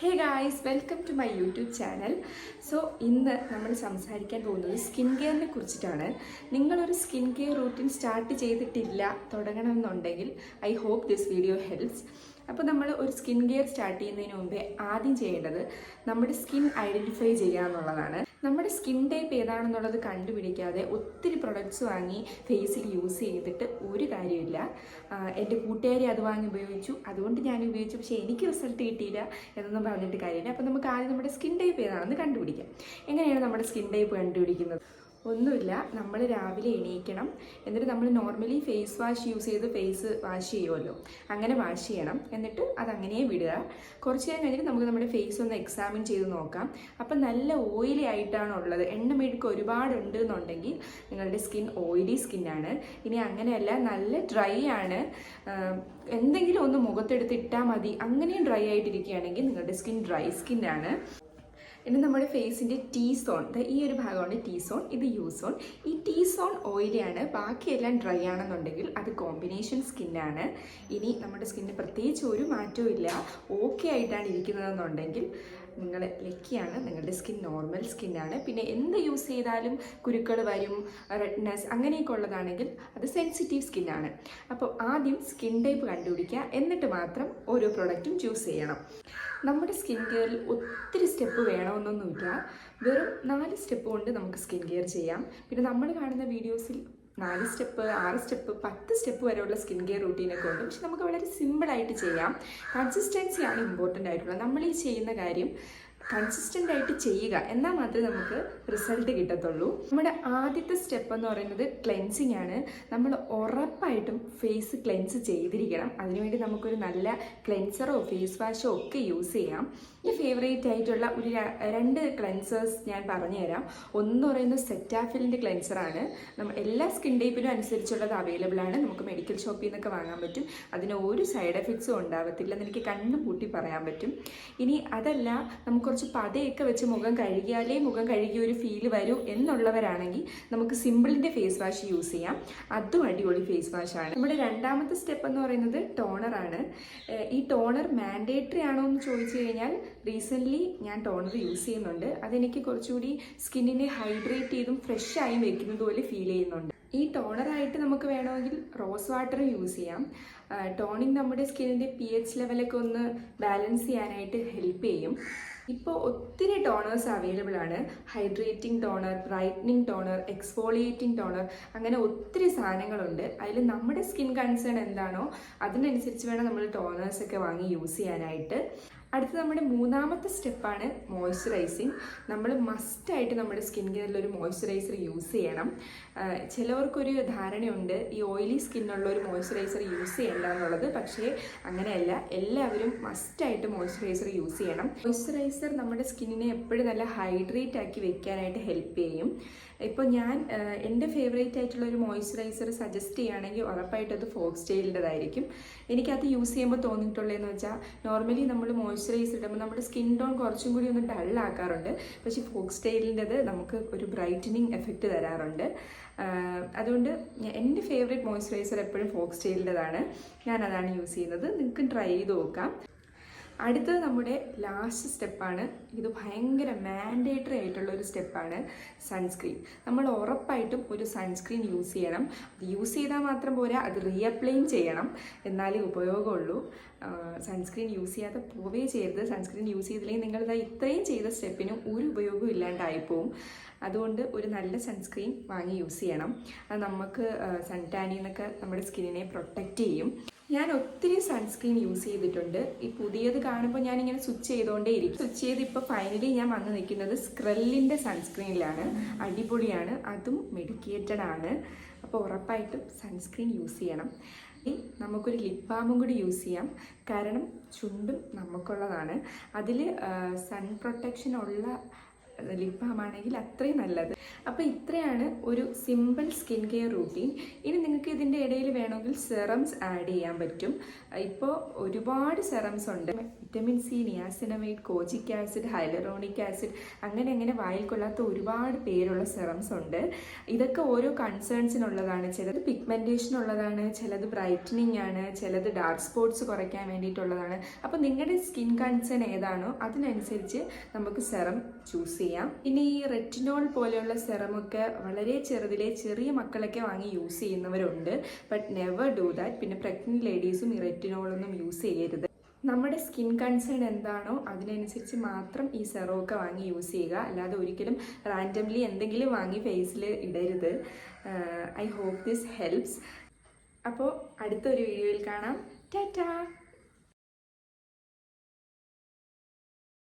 Hey guys welcome to my YouTube channel so ഇന്ന് നമ്മൾ സംസാരിക്കാൻ പോകുന്നത് സ്കിൻ കെയറിനെ കുറിച്ചിട്ടാണ്. നിങ്ങളൊരു സ്കിൻ കെയർ റൂട്ടീൻ സ്റ്റാർട്ട് ചെയ്തിട്ടില്ല തുടങ്ങണമെന്നുണ്ടെങ്കിൽ I hope this video helps അപ്പോൾ നമ്മൾ ഒരു സ്കിൻ കെയർ സ്റ്റാർട്ട് ചെയ്യുന്നതിന് മുമ്പേ ആദ്യം ചെയ്യേണ്ടത് നമ്മുടെ സ്കിൻ ഐഡന്റിഫൈ ചെയ്യുക എന്നുള്ളതാണ്. നമ്മുടെ സ്കിൻ ടൈപ്പ് ഏതാണെന്നുള്ളത് കണ്ടുപിടിക്കാതെ ഒത്തിരി പ്രൊഡക്ട്സ് വാങ്ങി ഫേസിൽ യൂസ് ചെയ്തിട്ട് ഒരു കാര്യമില്ല. എന്റെ കൂട്ടുകാരി അത് വാങ്ങി ഉപയോഗിച്ചു. അതുകൊണ്ട് ഞാൻ ഉപയോഗിച്ചു. പക്ഷേ എനിക്ക് റിസൾട്ട് കിട്ടിയില്ല എന്നൊന്നും പറഞ്ഞിട്ട് കാര്യമില്ല. അപ്പോൾ നമുക്ക് ആദ്യം നമ്മുടെ സ്കിൻ ടൈപ്പ് ഏതാണെന്ന് കണ്ടുപിടിക്കാം. എങ്ങനെയാണ് നമ്മുടെ സ്കിൻ ടൈപ്പ് കണ്ടുപിടിക്കുന്നത്? ഒന്നുമില്ല. നമ്മൾ രാവിലെ എണീക്കണം. എന്നിട്ട് നമ്മൾ നോർമലി ഫേസ് വാഷ് യൂസ് ചെയ്ത് ഫേസ് വാഷ് ചെയ്യുമല്ലോ അങ്ങനെ വാഷ് ചെയ്യണം. എന്നിട്ട് അത് അങ്ങനെ വിടുക. കുറച്ച് നേരം കഴിഞ്ഞിട്ട് നമുക്ക് നമ്മുടെ ഫേസ് ഒന്ന് എക്സാമിൻ ചെയ്ത് നോക്കാം. അപ്പം നല്ല ഓയിലി ആയിട്ടാണ് ഉള്ളത് എണ്ണമെഴുക്ക് ഒരുപാടുണ്ട് എന്നുണ്ടെങ്കിൽ നിങ്ങളുടെ സ്കിൻ ഓയിലി സ്കിന്നാണ് ഇനി അങ്ങനെയല്ല നല്ല ഡ്രൈ ആണ്. എന്തെങ്കിലും ഒന്ന് മുഖത്തെടുത്ത് ഇട്ടാൽ മതി. അങ്ങനെയും ഡ്രൈ ആയിട്ടിരിക്കുകയാണെങ്കിൽ നിങ്ങളുടെ സ്കിൻ ഡ്രൈ സ്കിന്നാണ് ഇനി നമ്മുടെ ഫേസിന്റെ ടീ സോൺ ഈ ഒരു ഭാഗമാണ് ടീ സോൺ ഇത് യു സോൺ ഈ ടീ സോൺ ഓയിലാണ് ബാക്കിയെല്ലാം ഡ്രൈ ആണെന്നുണ്ടെങ്കിൽ അത് കോമ്പിനേഷൻ സ്കിന്നാണ് ഇനി നമ്മുടെ സ്കിന്നിന് പ്രത്യേകിച്ച് ഒരു മാറ്റവും ഇല്ല. ഓക്കെ ആയിട്ടാണ് ഇരിക്കുന്നതെന്നുണ്ടെങ്കിൽ നിങ്ങൾ ലക്കിയാണ് നിങ്ങളുടെ സ്കിൻ നോർമൽ സ്കിന്നാണ് പിന്നെ എന്ത് യൂസ് ചെയ്താലും കുരുക്കൾ വരും റെഡ്നെസ് അങ്ങനെയൊക്കെ ഉള്ളതാണെങ്കിൽ അത് സെൻസിറ്റീവ് സ്കിന്നാണ് അപ്പോൾ ആദ്യം സ്കിൻ ടൈപ്പ് കണ്ടുപിടിക്കുക. എന്നിട്ട് മാത്രം ഓരോ പ്രൊഡക്റ്റും ചൂസ് ചെയ്യണം. നമ്മുടെ സ്കിൻ കെയറിൽ ഒത്തിരി സ്റ്റെപ്പ് വേണമെന്നൊന്നുമില്ല. വെറും നാല് സ്റ്റെപ്പ് കൊണ്ട് നമുക്ക് സ്കിൻ കെയർ ചെയ്യാം. പിന്നെ നമ്മൾ കാണുന്ന വീഡിയോസിൽ നാല് സ്റ്റെപ്പ് ആറ് സ്റ്റെപ്പ് പത്ത് സ്റ്റെപ്പ് വരെയുള്ള സ്കിൻ കെയർ റൂട്ടീനൊക്കെ ഉണ്ട് പക്ഷെ നമുക്ക് വളരെ സിമ്പിളായിട്ട് ചെയ്യാം. കൺസിസ്റ്റൻസിയാണ് ഇമ്പോർട്ടന്റ് ആയിട്ടുള്ളത്. നമ്മൾ ഈ ചെയ്യുന്ന കാര്യം കൺസിസ്റ്റന്റ് ആയിട്ട് ചെയ്യുക. എന്നാൽ മാത്രമേ നമുക്ക് റിസൾട്ട് കിട്ടത്തുള്ളൂ. നമ്മുടെ ആദ്യത്തെ സ്റ്റെപ്പ് എന്ന് പറയുന്നത് ക്ലെൻസിങ് ആണ്. നമ്മൾ ഉറപ്പായിട്ടും ഫേസ് ക്ലെൻസ് ചെയ്തിരിക്കണം. അതിനുവേണ്ടി നമുക്കൊരു നല്ല ക്ലെൻസറോ ഫേസ് വാഷോ ഒക്കെ യൂസ് ചെയ്യാം. എന്റെ ഫേവറേറ്റ് ആയിട്ടുള്ള ഒരു രണ്ട് ക്ലെൻസേഴ്സ് ഞാൻ പറഞ്ഞുതരാം. ഒന്ന് പറയുന്നത് സെറ്റാഫിലിന്റെ ക്ലെൻസറാണ് എല്ലാ സ്കിൻ ടൈപ്പിനും അനുസരിച്ചുള്ളത് അവൈലബിൾ ആണ്. നമുക്ക് മെഡിക്കൽ ഷോപ്പിൽ നിന്നൊക്കെ വാങ്ങാൻ പറ്റും. അതിന് ഒരു സൈഡ് എഫക്ട്സും ഉണ്ടാവത്തില്ല എന്ന് എനിക്ക് കണ്ണു പൂട്ടി പറയാൻ പറ്റും. ഇനി അതല്ല നമുക്ക് കുറച്ച് പതയൊക്കെ വെച്ച് മുഖം കഴുകിയാലേ മുഖം കഴുകിയ ഒരു ഫീൽ വരൂ എന്നുള്ളവരാണെങ്കിൽ നമുക്ക് സിമ്പിളിന്റെ ഫേസ് വാഷ് യൂസ് ചെയ്യാം. അതും അടിപൊളി ഫേസ് വാഷാണ് നമ്മുടെ രണ്ടാമത്തെ സ്റ്റെപ്പ് എന്ന് പറയുന്നത് ടോണറാണ് ഈ ടോണർ മാൻഡേറ്ററി ആണോ എന്ന് ചോദിച്ചു കഴിഞ്ഞാൽ റീസെന്റ്ലി ഞാൻ ടോണർ യൂസ് ചെയ്യുന്നുണ്ട്. അതെനിക്ക് കുറച്ചുകൂടി സ്കിന്നിനെ ഹൈഡ്രേറ്റ് ചെയ്തും ഫ്രഷ് ആയും വെക്കുന്നത് പോലെ ഫീൽ ചെയ്യുന്നുണ്ട്. ഈ ടോണറായിട്ട് നമുക്ക് വേണമെങ്കിൽ റോസ് വാട്ടർ യൂസ് ചെയ്യാം. ടോണിങ് നമ്മുടെ സ്കിന്നിന്റെ പി എച്ച് ലെവലൊക്കെ ഒന്ന് ബാലൻസ് ചെയ്യാനായിട്ട് ഹെൽപ്പ് ചെയ്യും. ഇപ്പോൾ ഒത്തിരി ടോണേഴ്സ് അവൈലബിൾ ആണ്. Hydrating toner brightening toner exfoliating toner അങ്ങനെ ഒത്തിരി സാധനങ്ങളുണ്ട്. അതിൽ നമ്മുടെ സ്കിൻ കൺസേൺ എന്താണോ അതിനനുസരിച്ച് വേണം നമ്മൾ ടോണേഴ്സൊക്കെ വാങ്ങി യൂസ് ചെയ്യാനായിട്ട്. അടുത്ത നമ്മുടെ മൂന്നാമത്തെ സ്റ്റെപ്പാണ് മോയ്സ്ചറൈസിങ്. നമ്മൾ മസ്റ്റായിട്ട് നമ്മുടെ സ്കിൻ കെയറിൽ ഒരു മോയ്സ്ചറൈസർ യൂസ് ചെയ്യണം. ചിലവർക്കൊരു ധാരണയുണ്ട് ഈ ഓയിലി സ്കിന്നുള്ള ഒരു മോയ്സ്ചറൈസർ യൂസ് ചെയ്യണ്ട എന്നുള്ളത്. പക്ഷേ അങ്ങനെയല്ല. എല്ലാവരും മസ്റ്റായിട്ട് മോയ്സ്ചറൈസർ യൂസ് ചെയ്യണം. മോയ്സ്ചറൈസർ നമ്മുടെ സ്കിന്നിനെ എപ്പോഴും നല്ല ഹൈഡ്രേറ്റ് ആക്കി വെക്കാനായിട്ട് ഹെൽപ്പ് ചെയ്യും. ഇപ്പോൾ ഞാൻ എന്റെ ഫേവറേറ്റ് ആയിട്ടുള്ള ഒരു മോയ്സ്ചറൈസർ സജസ്റ്റ് ചെയ്യുകയാണെങ്കിൽ ഉറപ്പായിട്ടും അത് ഫോക്സ് ടെയിലിന്റെതായിരിക്കും എനിക്കത് യൂസ് ചെയ്യുമ്പോൾ തോന്നിയിട്ടുള്ളതെന്ന് വെച്ചാൽ നോർമലി നമ്മൾ മോയ്സ്ചറൈസർ ഇടുമ്പോൾ നമ്മുടെ സ്കിൻ ടോൺ കുറച്ചും കൂടി ഒന്ന് ഡൾ ആക്കാറുണ്ട്. പക്ഷേ ഫോക്സ് ടെയിലിന്റെത് നമുക്ക് ഒരു ബ്രൈറ്റനിങ് എഫക്റ്റ് തരാറുണ്ട്. അതുകൊണ്ട് എന്റെ ഫേവറേറ്റ് മോയ്സ്ചറൈസർ എപ്പോഴും ഫോക്സ് ടെയിലിന്റെതാണ് ഞാൻ അതാണ് യൂസ് ചെയ്യുന്നത്. നിങ്ങൾക്ക് ട്രൈ ചെയ്ത് നോക്കാം. അടുത്തത് നമ്മുടെ ലാസ്റ്റ് സ്റ്റെപ്പാണ് ഇത് ഭയങ്കര മാൻഡേറ്ററി ആയിട്ടുള്ള ഒരു സ്റ്റെപ്പാണ് സൺസ്ക്രീൻ നമ്മൾ ഉറപ്പായിട്ടും ഒരു സൺസ്ക്രീൻ യൂസ് ചെയ്യണം. യൂസ് ചെയ്താൽ മാത്രം പോരാ അത് റീഅപ്ലൈയും ചെയ്യണം. എന്നാലേ ഉപയോഗമുള്ളൂ. സൺസ്ക്രീൻ യൂസ് ചെയ്യാതെ പോവേ ചെയ്യരുത്. സൺസ്ക്രീൻ യൂസ് ചെയ്തില്ലെങ്കിൽ നിങ്ങളിത് ഇത്രയും ചെയ്ത സ്റ്റെപ്പിന് ഒരു ഉപയോഗവും ഇല്ലാണ്ടായി പോവും. അതുകൊണ്ട് ഒരു നല്ല സൺസ്ക്രീൻ വാങ്ങി യൂസ് ചെയ്യണം. അത് നമുക്ക് സൺ ടാനിൽ നിന്നൊക്കെ നമ്മുടെ സ്കിന്നിനെ പ്രൊട്ടക്റ്റ് ചെയ്യും. ഞാൻ ഒത്തിരി സൺസ്ക്രീൻ യൂസ് ചെയ്തിട്ടുണ്ട്. ഈ പുതിയത് കാണുമ്പോൾ ഞാനിങ്ങനെ സ്വിച്ച് ചെയ്തുകൊണ്ടേ ഇരിക്കും. സ്വിച്ച് ചെയ്ത് ഇപ്പോൾ ഫൈനലി ഞാൻ വന്ന് നിൽക്കുന്നത് സ്ക്രെല്ലിന്റെ സൺസ്ക്രീനിലാണ് അടിപൊളിയാണ്. അതും മെഡിക്കേറ്റഡ് ആണ്. അപ്പോൾ ഉറപ്പായിട്ടും സൺസ്ക്രീൻ യൂസ് ചെയ്യണം. നമുക്കൊരു ലിപ് ബാമും കൂടി യൂസ് ചെയ്യാം. കാരണം ചുണ്ടും നമുക്കുള്ളതാണ്. അതിൽ സൺ പ്രൊട്ടക്ഷൻ ഉള്ള ലിപ് ബാം ആണെങ്കിൽ അത്രയും നല്ലത്. അപ്പോൾ ഇത്രയാണ് ഒരു സിമ്പിൾ സ്കിൻ കെയർ റൂട്ടീൻ. ഇനി നിങ്ങൾക്ക് ഇതിന്റെ ഇടയിൽ വേണമെങ്കിൽ സെറംസ് ആഡ് ചെയ്യാൻ പറ്റും. ഇപ്പോൾ ഒരുപാട് സെറംസ് ഉണ്ട്. Vitamin C niacinamide kojic acid hyaluronic acid അങ്ങനെ അങ്ങനെ വായിൽ കൊള്ളാത്ത ഒരുപാട് പേരുള്ള സെറംസ് ഉണ്ട്. ഇതൊക്കെ ഓരോ കൺസേൺസിനുള്ളതാണ്. ചിലത് പിഗ്മെന്റേഷൻ ഉള്ളതാണ് ചിലത് ബ്രൈറ്റനിങ് ആണ് ചിലത് ഡാർക്ക് സ്പോട്ട്സ് കുറയ്ക്കാൻ വേണ്ടിയിട്ടുള്ളതാണ്. അപ്പോൾ നിങ്ങളുടെ സ്കിൻ കൺസേൺ ഏതാണോ അതിനനുസരിച്ച് നമുക്ക് സെറം ചൂസ് ചെയ്യാം. ഇനി ഈ റെറ്റിനോൾ പോലെയുള്ള സെറമൊക്കെ വളരെ ചെറുതിലെ ചെറിയ മക്കളൊക്കെ വാങ്ങി യൂസ് ചെയ്യുന്നവരുണ്ട്. ബട്ട് നെവർ ഡു ദാറ്റ് പിന്നെ പ്രഗ്നന്റ് ലേഡീസും ഈ റെറ്റിനോളൊന്നും യൂസ് ചെയ്യരുത്. നമ്മുടെ സ്കിൻ കൺസേൺ എന്താണോ അതിനനുസരിച്ച് മാത്രം ഈ സെറമൊക്കെ വാങ്ങി യൂസ് ചെയ്യുക. അല്ലാതെ ഒരിക്കലും റാൻഡംലി എന്തെങ്കിലും വാങ്ങി ഫേസിൽ ഇടരുത്. ഐ ഹോപ്പ് ദിസ് ഹെൽപ്സ് അപ്പോൾ അടുത്തൊരു വീഡിയോയിൽ കാണാം. ടാറ്റാ